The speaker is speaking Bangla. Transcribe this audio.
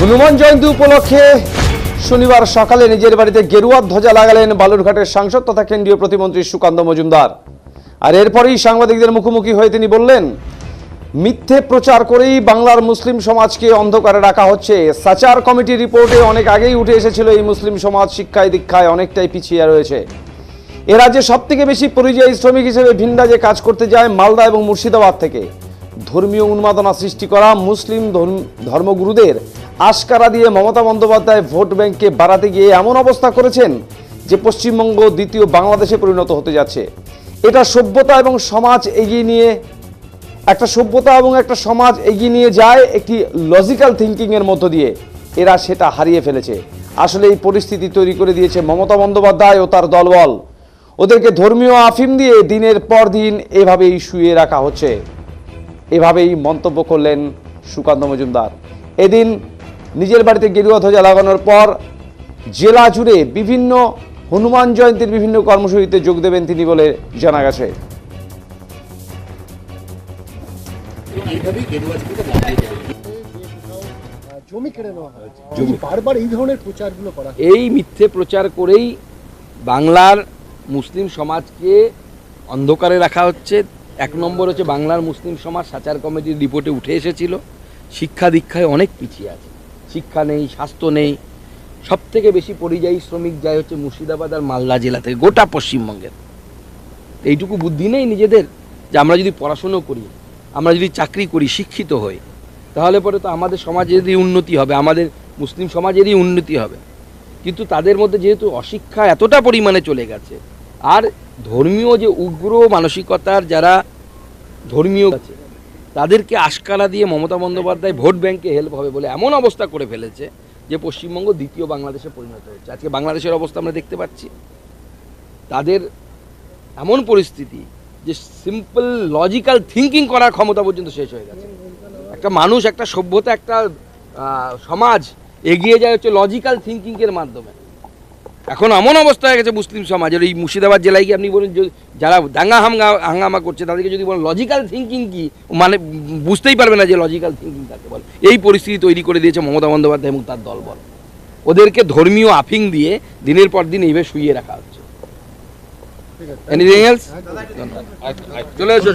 হনুমান জয়ন্তী উপলক্ষে শনিবার সকালে নিজের বাড়িতে গেরুয়ার ধ্বজা লাগালেন বালুরঘাটের সাংসদ তথা কেন্দ্রীয় প্রতিমন্ত্রী সুকান্ত মজুমদার। আর এরপরেই সাংবাদিকদের মুখোমুখি হয়ে তিনি বললেন, মিথ্যে প্রচার করেই বাংলার মুসলিম সমাজকে অন্ধকারে রাখা হচ্ছে। সাচার কমিটি রিপোর্টে অনেক আগেই উঠে এসেছিল এই মুসলিম সমাজ শিক্ষায় দীক্ষায় অনেকটাই পিছিয়ে রয়েছে। এ রাজ্যে সব থেকে বেশি পরিযায়ী শ্রমিক হিসেবে ভিনরাজে কাজ করতে যায় মালদা এবং মুর্শিদাবাদ থেকে। ধর্মীয় উন্মাদনা সৃষ্টি করা মুসলিম ধর্ম- ধর্মগুরুদের আশকারা দিয়ে মমতা বন্দ্যোপাধ্যায় ভোট ব্যাংকে বাড়াতে গিয়ে এমন অবস্থা করেছেন যে পশ্চিমবঙ্গ দ্বিতীয় বাংলাদেশে পরিণত হতে যাচ্ছে। এটা সভ্যতা এবং সমাজ এগিয়ে নিয়ে, একটা সভ্যতা এবং একটা সমাজ এগিয়ে নিয়ে যায় একটি লজিক্যাল থিঙ্কিংয়ের মধ্য দিয়ে। এরা সেটা হারিয়ে ফেলেছে। আসলে এই পরিস্থিতি তৈরি করে দিয়েছে মমতা বন্দ্যোপাধ্যায় ও তার দলবল। ওদেরকে ধর্মীয় আফিম দিয়ে দিনের পর দিন এভাবেই শুয়ে রাখা হচ্ছে। এভাবেই মন্তব্য করলেন সুকান্ত মজুমদার। এদিন নিজের বাড়িতে গেরুয়া ধ্বজা লাগানোর পর জেলা জুড়ে বিভিন্ন হনুমান জয়ন্তীর বিভিন্ন কর্মসূচিতে যোগ দেবেন তিনি বলে জানা গেছে। এই মিথ্যে প্রচার করেই বাংলার মুসলিম সমাজকে অন্ধকারে রাখা হচ্ছে। এক নম্বর হচ্ছে বাংলার মুসলিম সমাজ সাচার কমিটির রিপোর্টে উঠে এসেছিল। শিক্ষা দীক্ষায় অনেক পিছিয়ে আছে। শিক্ষা নেই, স্বাস্থ্য নেই। সব থেকে বেশি পরিযায়ী শ্রমিক যায় হচ্ছে মুর্শিদাবাদ আর মালদা জেলা থেকে, গোটা পশ্চিমবঙ্গের। এইটুকু বুদ্ধি নেই নিজেদের যে আমরা যদি পড়াশুনো করি, আমরা যদি চাকরি করি, শিক্ষিত হই, তাহলে পরে তো আমাদের সমাজেরই উন্নতি হবে, আমাদের মুসলিম সমাজেরই উন্নতি হবে। কিন্তু তাদের মধ্যে যেহেতু অশিক্ষা এতটা পরিমাণে চলে গেছে, আর ধর্মীয় যে উগ্র মানসিকতার যারা ধর্মীয় আছে তাদেরকে আশকারা দিয়ে মমতা বন্দ্যোপাধ্যায় ভোট ব্যাংকে হেল্প হবে বলে এমন অবস্থা করে ফেলেছে যে পশ্চিমবঙ্গ দ্বিতীয় বাংলাদেশে পরিণত হচ্ছে আজকে বাংলাদেশের অবস্থা আমরা দেখতে পাচ্ছি। তাদের এমন পরিস্থিতি যে সিম্পল লজিক্যাল থিঙ্কিং করার ক্ষমতা পর্যন্ত শেষ হয়ে গেছে। একটা মানুষ, একটা সভ্যতা, একটা সমাজ এগিয়ে যায় হচ্ছে লজিক্যাল থিঙ্কিংয়ের মাধ্যমে। এখন এমন অবস্থা হয়ে গেছে মুসলিম সমাজের এই মুর্শিদাবাদ জেলায় কি আপনি বলেন যারা দাঙ্গা হাঙ্গা হাঙ্গামা করছে তাদেরকে যদি বলেন লজিক্যাল থিঙ্কিং কি? মানে বুঝতেই পারবে না যে লজিক্যাল থিঙ্কিং তাকে বল। এই পরিস্থিতি তৈরি করে দিয়েছে মমতা বন্দ্যোপাধ্যায় এবং তার দল বল। ওদেরকে ধর্মীয় আফিং দিয়ে দিনের পর দিন এইভাবে শুয়ে রাখা হচ্ছে। এনিথিং চলে এসো